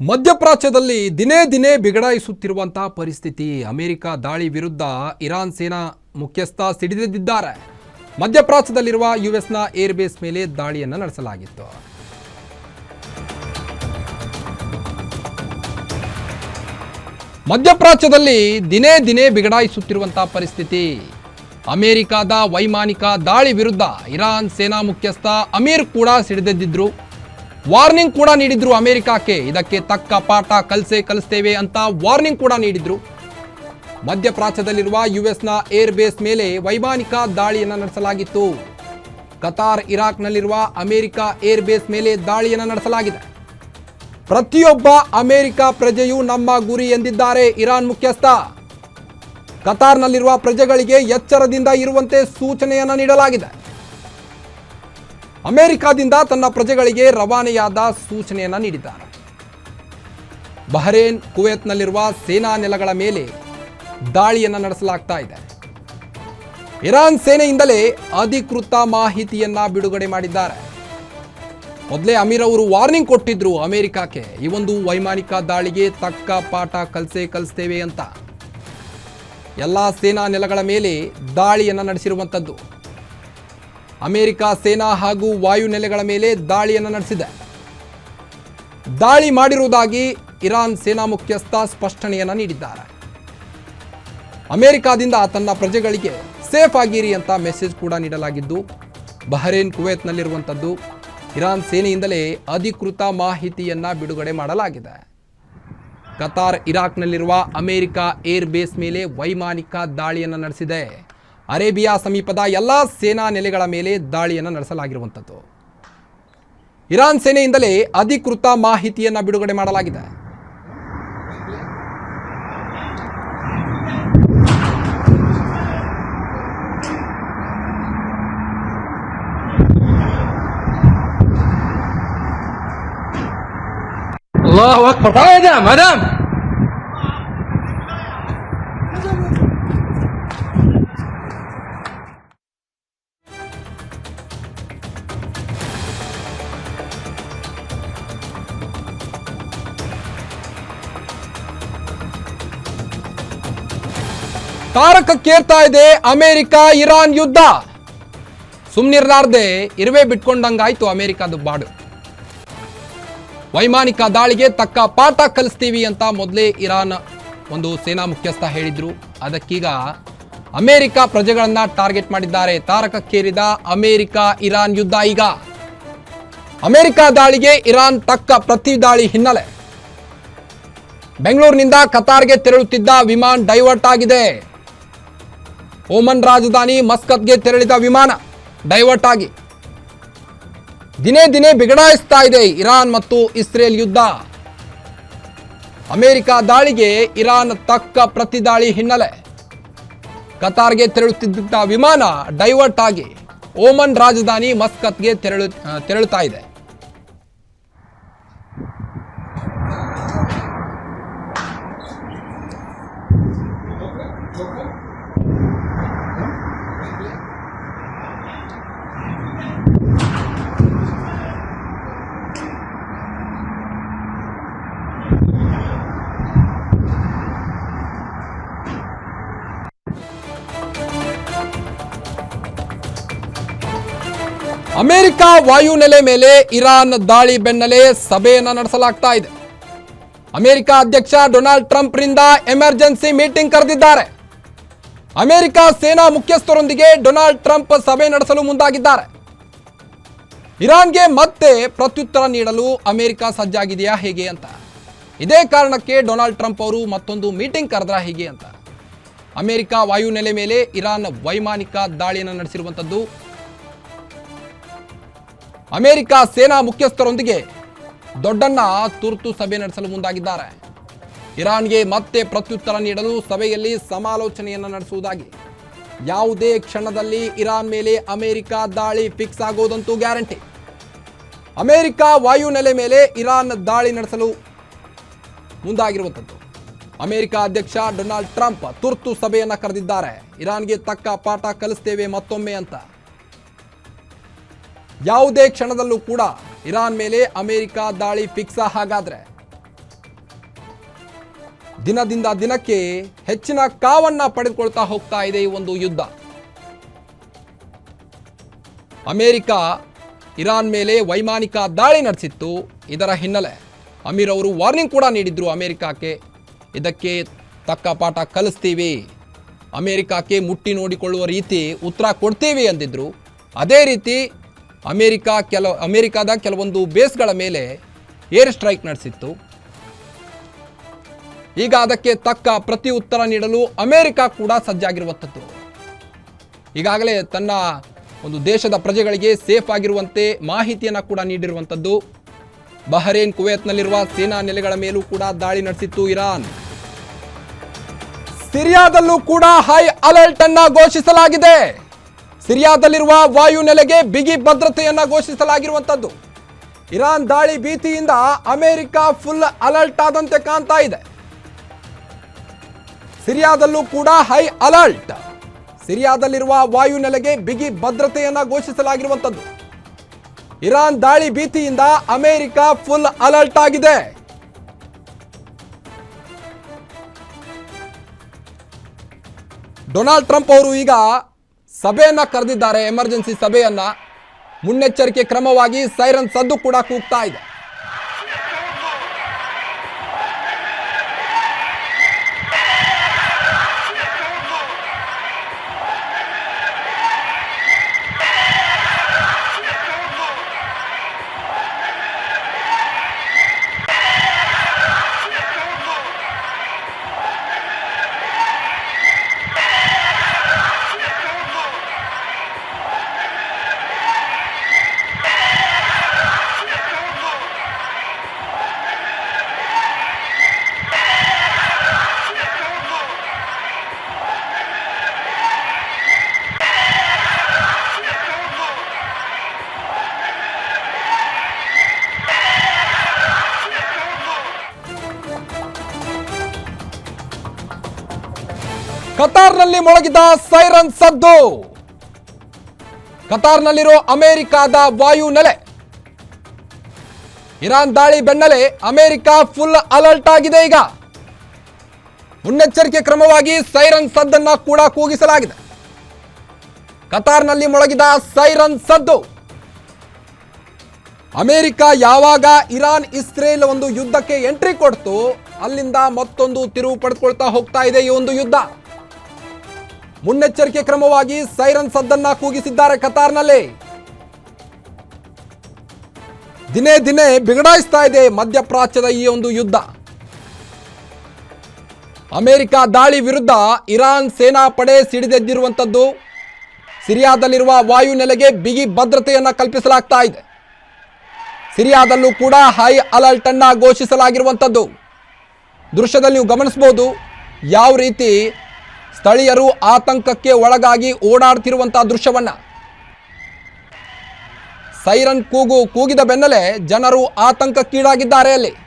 ಮಧ್ಯಪ್ರಾಚ್ಯದಲ್ಲಿ ದಿನೇ ದಿನೇ ಬಿಗಡಾಯಿಸುತ್ತಿರುವಂತಹ ಪರಿಸ್ಥಿತಿ. ಅಮೆರಿಕ ದಾಳಿ ವಿರುದ್ಧ ಇರಾನ್ ಸೇನಾ ಮುಖ್ಯಸ್ಥ ಸಿಡಿದಿದ್ದಾರೆ ಮಧ್ಯಪ್ರಾಚ್ಯದಲ್ಲಿರುವ ಯುಎಸ್ನ ಏರ್ಬೇಸ್ ಮೇಲೆ ದಾಳಿಯನ್ನು ನಡೆಸಲಾಗಿತ್ತು. ಮಧ್ಯಪ್ರಾಚ್ಯದಲ್ಲಿ ದಿನೇ ದಿನೇ ಬಿಗಡಾಯಿಸುತ್ತಿರುವಂತಹ ಪರಿಸ್ಥಿತಿ. ಅಮೆರಿಕದ ವೈಮಾನಿಕ ದಾಳಿ ವಿರುದ್ಧ ಇರಾನ್ ಸೇನಾ ಮುಖ್ಯಸ್ಥ ಅಮೀರ್ ಕೂಡ ಸಿಡಿದೆದ್ದಿದ್ರು. ವಾರ್ನಿಂಗ್ ಕೂಡ ನೀಡಿದ್ರು ಅಮೆರಿಕಕ್ಕೆ. ಇದಕ್ಕೆ ತಕ್ಕ ಪಾಠ ಕಲಿಸೇ ಕಲಿಸ್ತೇವೆ ಅಂತ ವಾರ್ನಿಂಗ್ ಕೂಡ ನೀಡಿದ್ರು. ಮಧ್ಯಪ್ರಾಚ್ಯದಲ್ಲಿರುವ ಯುಎಸ್ನ ಏರ್ ಬೇಸ್ ಮೇಲೆ ವೈಮಾನಿಕ ದಾಳಿಯನ್ನು ನಡೆಸಲಾಗಿತ್ತು. ಕತಾರ್ ಇರಾಕ್ನಲ್ಲಿರುವ ಅಮೆರಿಕ ಏರ್ ಬೇಸ್ ಮೇಲೆ ದಾಳಿಯನ್ನು ನಡೆಸಲಾಗಿದೆ. ಪ್ರತಿಯೊಬ್ಬ ಅಮೆರಿಕ ಪ್ರಜೆಯು ನಮ್ಮ ಗುರಿ ಎಂದಿದ್ದಾರೆ, ಇರಾನ್ ಮುಖ್ಯಸ್ಥ. ಕತಾರ್ನಲ್ಲಿರುವ ಪ್ರಜೆಗಳಿಗೆ ಎಚ್ಚರದಿಂದ ಇರುವಂತೆ ಸೂಚನೆಯನ್ನು ನೀಡಲಾಗಿದೆ. ಅಮೆರಿಕಾದಿಂದ ತನ್ನ ಪ್ರಜೆಗಳಿಗೆ ರವಾನೆಯಾದ ಸೂಚನೆಯನ್ನು ನೀಡಿದ್ದಾರೆ. ಬಹರೇನ್, ಕುವೈತ್ನಲ್ಲಿರುವ ಸೇನಾ ನೆಲಗಳ ಮೇಲೆ ದಾಳಿಯನ್ನು ನಡೆಸಲಾಗ್ತಾ ಇದೆ. ಇರಾನ್ ಸೇನೆಯಿಂದಲೇ ಅಧಿಕೃತ ಮಾಹಿತಿಯನ್ನ ಬಿಡುಗಡೆ ಮಾಡಿದ್ದಾರೆ. ಮೊದಲೇ ಅಮೀರ್ ಅವರು ವಾರ್ನಿಂಗ್ ಕೊಟ್ಟಿದ್ರು ಅಮೆರಿಕಕ್ಕೆ, ಈ ಒಂದು ವೈಮಾನಿಕ ದಾಳಿಗೆ ತಕ್ಕ ಪಾಠ ಕಲಿಸೇ ಕಲಿಸ್ತೇವೆ ಅಂತ. ಎಲ್ಲ ಸೇನಾ ನೆಲಗಳ ಮೇಲೆ ದಾಳಿಯನ್ನು ನಡೆಸಿರುವಂಥದ್ದು ಅಮೆರಿಕ, ಸೇನಾ ಹಾಗೂ ವಾಯು ನೆಲೆಗಳ ಮೇಲೆ ದಾಳಿಯನ್ನು ನಡೆಸಿದೆ. ದಾಳಿ ಮಾಡಿರುವುದಾಗಿ ಇರಾನ್ ಸೇನಾ ಮುಖ್ಯಸ್ಥ ಸ್ಪಷ್ಟನೆಯನ್ನು ನೀಡಿದ್ದಾರೆ. ಅಮೆರಿಕಾದಿಂದ ತನ್ನ ಪ್ರಜೆಗಳಿಗೆ ಸೇಫ್ ಆಗಿರಿ ಅಂತ ಮೆಸೇಜ್ ಕೂಡ ನೀಡಲಾಗಿದ್ದು, ಬಹರೇನ್, ಕುವೈತ್ನಲ್ಲಿರುವಂಥದ್ದು ಇರಾನ್ ಸೇನೆಯಿಂದಲೇ ಅಧಿಕೃತ ಮಾಹಿತಿಯನ್ನ ಬಿಡುಗಡೆ ಮಾಡಲಾಗಿದೆ. ಕತಾರ್, ಇರಾಕ್ನಲ್ಲಿರುವ ಅಮೆರಿಕ ಏರ್ ಬೇಸ್ ಮೇಲೆ ವೈಮಾನಿಕ ದಾಳಿಯನ್ನು ನಡೆಸಿದೆ. ಅರೇಬಿಯಾ ಸಮೀಪದ ಎಲ್ಲ ಸೇನಾ ನೆಲೆಗಳ ಮೇಲೆ ದಾಳಿಯನ್ನು ನಡೆಸಲಾಗಿರುವಂಥದ್ದು. ಇರಾನ್ ಸೇನೆಯಿಂದಲೇ ಅಧಿಕೃತ ಮಾಹಿತಿಯನ್ನು ಬಿಡುಗಡೆ ಮಾಡಲಾಗಿದೆ. ಅಕ್ಬರ್ ತಾರಕಕ್ಕೇರ್ತಾ ಇದೆ ಅಮೆರಿಕ ಇರಾನ್ ಯುದ್ಧ. ಸುಮ್ನಿರ್ಲಾರ್ದೆ ಇರುವೆ ಬಿಟ್ಕೊಂಡಂಗಾಯ್ತು ಅಮೆರಿಕದ ಬಾಡು. ವೈಮಾನಿಕ ದಾಳಿಗೆ ತಕ್ಕ ಪಾಠ ಕಲಿಸ್ತೀವಿ ಅಂತ ಮೊದಲೇ ಇರಾನ್ ಒಂದು ಸೇನಾ ಮುಖ್ಯಸ್ಥ ಹೇಳಿದ್ರು. ಅದಕ್ಕೀಗ ಅಮೆರಿಕ ಪ್ರಜೆಗಳನ್ನ ಟಾರ್ಗೆಟ್ ಮಾಡಿದ್ದಾರೆ. ತಾರಕಕ್ಕೇರಿದ ಅಮೆರಿಕ ಇರಾನ್ ಯುದ್ಧ ಈಗ. ಅಮೆರಿಕ ದಾಳಿಗೆ ಇರಾನ್ ತಕ್ಕ ಪ್ರತಿ ದಾಳಿ ಹಿನ್ನೆಲೆ. ಬೆಂಗಳೂರಿನಿಂದ ಕತಾರ್ಗೆ ತೆರಳುತ್ತಿದ್ದ ವಿಮಾನ ಡೈವರ್ಟ್ ಆಗಿದೆ. ಓಮನ್ ರಾಜಧಾನಿ ಮಸ್ಕತ್ಗೆ ತೆರಳಿದ ವಿಮಾನ ಡೈವರ್ಟ್ ಆಗಿ ದಿನೇ ದಿನೇ ಬಿಗಡಾಯಿಸ್ತಾ ಇದೆ ಇರಾನ್ ಮತ್ತು ಇಸ್ರೇಲ್ ಯುದ್ಧ. ಅಮೆರಿಕ ದಾಳಿಗೆ ಇರಾನ್ ತಕ್ಕ ಪ್ರತಿದಾಳಿ ಹಿನ್ನೆಲೆ. ಕತಾರ್ಗೆ ತೆರಳುತ್ತಿದ್ದ ವಿಮಾನ ಡೈವರ್ಟ್ ಆಗಿ ಓಮನ್ ರಾಜಧಾನಿ ಮಸ್ಕತ್ಗೆ ತೆರಳು, ತೆರಳುತ್ತಾ ಇದೆ. ಅಮೆರಿಕ ವಾಯುನೆಲೆ ಮೇಲೆ ಇರಾನ್ ದಾಳಿ ಬೆನ್ನಲ್ಲೇ ಸಭೆಯನ್ನು ನಡೆಸಲಾಗ್ತಾ ಇದೆ. ಅಮೆರಿಕ ಅಧ್ಯಕ್ಷ ಡೊನಾಲ್ಡ್ ಟ್ರಂಪ್ ರಿಂದ ಎಮರ್ಜೆನ್ಸಿ ಮೀಟಿಂಗ್ ಕರೆದಿದ್ದಾರೆ. ಅಮೆರಿಕ ಸೇನಾ ಮುಖ್ಯಸ್ಥರೊಂದಿಗೆ ಡೊನಾಲ್ಡ್ ಟ್ರಂಪ್ ಸಭೆ ನಡೆಸಲು ಮುಂದಾಗಿದ್ದಾರೆ. ಇರಾನ್ಗೆ ಮತ್ತೆ ಪ್ರತ್ಯುತ್ತರ ನೀಡಲು ಅಮೆರಿಕ ಸಜ್ಜಾಗಿದೆಯಾ ಹೇಗೆ ಅಂತ. ಇದೇ ಕಾರಣಕ್ಕೆ ಡೊನಾಲ್ಡ್ ಟ್ರಂಪ್ ಅವರು ಮತ್ತೊಂದು ಮೀಟಿಂಗ್ ಕರೆದ್ರ ಹೇಗೆ ಅಂತ. ಅಮೆರಿಕ ವಾಯುನೆಲೆ ಮೇಲೆ ಇರಾನ್ ವೈಮಾನಿಕ ದಾಳಿಯನ್ನು ನಡೆಸಿರುವಂಥದ್ದು ಅಮೆರಿಕ ಸೇನಾ ಮುಖ್ಯಸ್ಥರೊಂದಿಗೆ ದೊಡ್ಡಣ್ಣ ತುರ್ತು ಸಭೆ ನಡೆಸಲು ಮುಂದಾಗಿದ್ದಾರೆ. ಇರಾನ್ಗೆ ಮತ್ತೆ ಪ್ರತ್ಯುತ್ತರ ನೀಡಲು ಸಭೆಯಲ್ಲಿ ಸಮಾಲೋಚನೆಯನ್ನು ನಡೆಸುವುದಾಗಿ. ಯಾವುದೇ ಕ್ಷಣದಲ್ಲಿ ಇರಾನ್ ಮೇಲೆ ಅಮೆರಿಕ ದಾಳಿ ಫಿಕ್ಸ್ ಆಗೋದಂತೂ ಗ್ಯಾರಂಟಿ. ಅಮೆರಿಕ ವಾಯುನೆಲೆ ಮೇಲೆ ಇರಾನ್ ದಾಳಿ ನಡೆಸಲು ಮುಂದಾಗಿರುವಂಥದ್ದು. ಅಮೆರಿಕ ಅಧ್ಯಕ್ಷ ಡೊನಾಲ್ಡ್ ಟ್ರಂಪ್ ತುರ್ತು ಸಭೆಯನ್ನು ಕರೆದಿದ್ದಾರೆ. ಇರಾನ್ಗೆ ತಕ್ಕ ಪಾಠ ಕಲಿಸ್ತೇವೆ ಮತ್ತೊಮ್ಮೆ ಅಂತ. ಯಾವುದೇ ಕ್ಷಣದಲ್ಲೂ ಕೂಡ ಇರಾನ್ ಮೇಲೆ ಅಮೆರಿಕ ದಾಳಿ ಫಿಕ್ಸ್ ಹಾಗಾದ್ರೆ. ದಿನದಿಂದ ದಿನಕ್ಕೆ ಹೆಚ್ಚಿನ ಕಾವನ್ನ ಪಡೆದುಕೊಳ್ತಾ ಹೋಗ್ತಾ ಇದೆ ಈ ಒಂದು ಯುದ್ಧ. ಅಮೆರಿಕ ಇರಾನ್ ಮೇಲೆ ವೈಮಾನಿಕ ದಾಳಿ ನಡೆಸಿತ್ತು ಇದರ ಹಿನ್ನೆಲೆ. ಅಮೀರ್ ಅವರು ವಾರ್ನಿಂಗ್ ಕೂಡ ನೀಡಿದ್ರು ಅಮೆರಿಕಕ್ಕೆ. ಇದಕ್ಕೆ ತಕ್ಕ ಪಾಠ ಕಲಿಸ್ತೀವಿ. ಅಮೆರಿಕಕ್ಕೆ ಮುಟ್ಟಿ ನೋಡಿಕೊಳ್ಳುವ ರೀತಿ ಉತ್ತರ ಕೊಡ್ತೀವಿ ಅಂದಿದ್ರು. ಅದೇ ರೀತಿ ಅಮೆರಿಕ ಕೆಲ ಅಮೇರಿಕಾದ ಕೆಲವೊಂದು ಬೇಸ್ಗಳ ಮೇಲೆ ಏರ್ ಸ್ಟ್ರೈಕ್ ನಡೆಸಿತ್ತು. ಈಗ ಅದಕ್ಕೆ ತಕ್ಕ ಪ್ರತಿ ಉತ್ತರ ನೀಡಲು ಅಮೆರಿಕ ಕೂಡ ಸಜ್ಜಾಗಿರುವಂಥದ್ದು. ಈಗಾಗಲೇ ತನ್ನ ಒಂದು ದೇಶದ ಪ್ರಜೆಗಳಿಗೆ ಸೇಫ್ ಆಗಿರುವಂತೆ ಮಾಹಿತಿಯನ್ನು ಕೂಡ ನೀಡಿರುವಂಥದ್ದು. ಬಹರೇನ್, ಕುವೈತ್ನಲ್ಲಿರುವ ಸೇನಾ ನೆಲೆಗಳ ಮೇಲೂ ಕೂಡ ದಾಳಿ ನಡೆಸಿತ್ತು ಇರಾನ್. ಸಿರಿಯಾದಲ್ಲೂ ಕೂಡ ಹೈ ಅಲರ್ಟ್ ಅನ್ನ ಘೋಷಿಸಲಾಗಿದೆ. ಸಿರಿಯಾದಲ್ಲಿರುವ ವಾಯು ನೆಲೆಗೆ ಬಿಗಿ ಭದ್ರತೆಯನ್ನು ಘೋಷಿಸಲಾಗಿರುವಂಥದ್ದು ಇರಾನ್ ದಾಳಿ ಭೀತಿಯಿಂದ ಅಮೆರಿಕ ಫುಲ್ ಅಲರ್ಟ್ ಆದಂತೆ ಕಾಣ್ತಾ ಇದೆ. ಸಿರಿಯಾದಲ್ಲೂ ಕೂಡ ಹೈ ಅಲರ್ಟ್ ಸಿರಿಯಾದಲ್ಲಿರುವ ವಾಯು ನೆಲೆಗೆ ಬಿಗಿ ಭದ್ರತೆಯನ್ನು ಘೋಷಿಸಲಾಗಿರುವಂಥದ್ದು ಇರಾನ್ ದಾಳಿ ಭೀತಿಯಿಂದ ಅಮೆರಿಕ ಫುಲ್ ಅಲರ್ಟ್ ಆಗಿದೆ. ಡೊನಾಲ್ಡ್ ಟ್ರಂಪ್ ಅವರು ಈಗ ಸಭೆಯನ್ನ ಕರೆದಿದ್ದಾರೆ. ಎಮರ್ಜೆನ್ಸಿ ಸಭೆಯನ್ನ ಮುನ್ನೆಚ್ಚರಿಕೆ ಕ್ರಮವಾಗಿ ಸೈರನ್ ಸದ್ದು ಕೂಡ ಕೂಗ್ತಾ ಇದೆ. ಕತಾರ್ನಲ್ಲಿ ಮೊಳಗಿದ ಸೈರನ್ ಸದ್ದು. ಕತಾರ್ನಲ್ಲಿರೋ ಅಮೆರಿಕಾದ ವಾಯು ನೆಲೆ. ಇರಾನ್ ದಾಳಿ ಬೆನ್ನಲೆ ಅಮೆರಿಕ ಫುಲ್ ಅಲರ್ಟ್ ಆಗಿದೆ ಈಗ. ಮುನ್ನೆಚ್ಚರಿಕೆ ಕ್ರಮವಾಗಿ ಸೈರನ್ ಸದ್ದನ್ನ ಕೂಡ ಕೂಗಿಸಲಾಗಿದೆ. ಕತಾರ್ನಲ್ಲಿ ಮೊಳಗಿದ ಸೈರನ್ ಸದ್ದು. ಅಮೆರಿಕ ಯಾವಾಗ ಇರಾನ್ ಇಸ್ರೇಲ್ ಒಂದು ಯುದ್ಧಕ್ಕೆ ಎಂಟ್ರಿ ಕೊಡ್ತು ಅಲ್ಲಿಂದ ಮತ್ತೊಂದು ತಿರುವು ಪಡೆದುಕೊಳ್ತಾ ಹೋಗ್ತಾ ಇದೆ ಈ ಒಂದು ಯುದ್ಧ. ಮುನ್ನೆಚ್ಚರಿಕೆ ಕ್ರಮವಾಗಿ ಸೈರನ್ ಸದ್ದನ್ನ ಕೂಗಿಸಿದ್ದಾರೆ ಕತಾರ್ನಲ್ಲಿ. ದಿನೇ ದಿನೇ ಬಿಗಡಾಯಿಸ್ತಾ ಇದೆ ಮಧ್ಯಪ್ರಾಚ್ಯದ ಈ ಒಂದು ಯುದ್ಧ. ಅಮೆರಿಕ ದಾಳಿ ವಿರುದ್ಧ ಇರಾನ್ ಸೇನಾ ಪಡೆ ಸಿಡಿದೆದ್ದಿರುವಂಥದ್ದು. ಸಿರಿಯಾದಲ್ಲಿರುವ ವಾಯು ನೆಲೆಗೆ ಬಿಗಿ ಭದ್ರತೆಯನ್ನ ಕಲ್ಪಿಸಲಾಗ್ತಾ ಇದೆ. ಸಿರಿಯಾದಲ್ಲೂ ಕೂಡ ಹೈ ಅಲರ್ಟ್ ಅನ್ನ ಘೋಷಿಸಲಾಗಿರುವಂಥದ್ದು. ದೃಶ್ಯದಲ್ಲಿ ನೀವು ಗಮನಿಸಬಹುದು ಯಾವ ರೀತಿ ಸ್ಥಳೀಯರು ಆತಂಕಕ್ಕೆ ಒಳಗಾಗಿ ಓಡಾಡ್ತಿರುವಂತಹ ದೃಶ್ಯವನ್ನ. ಸೈರನ್ ಕೂಗು ಕೂಗಿದ ಬೆನ್ನಲ್ಲೇ ಜನರು ಆತಂಕಕ್ಕೀಡಾಗಿದ್ದಾರೆ ಅಲ್ಲಿ.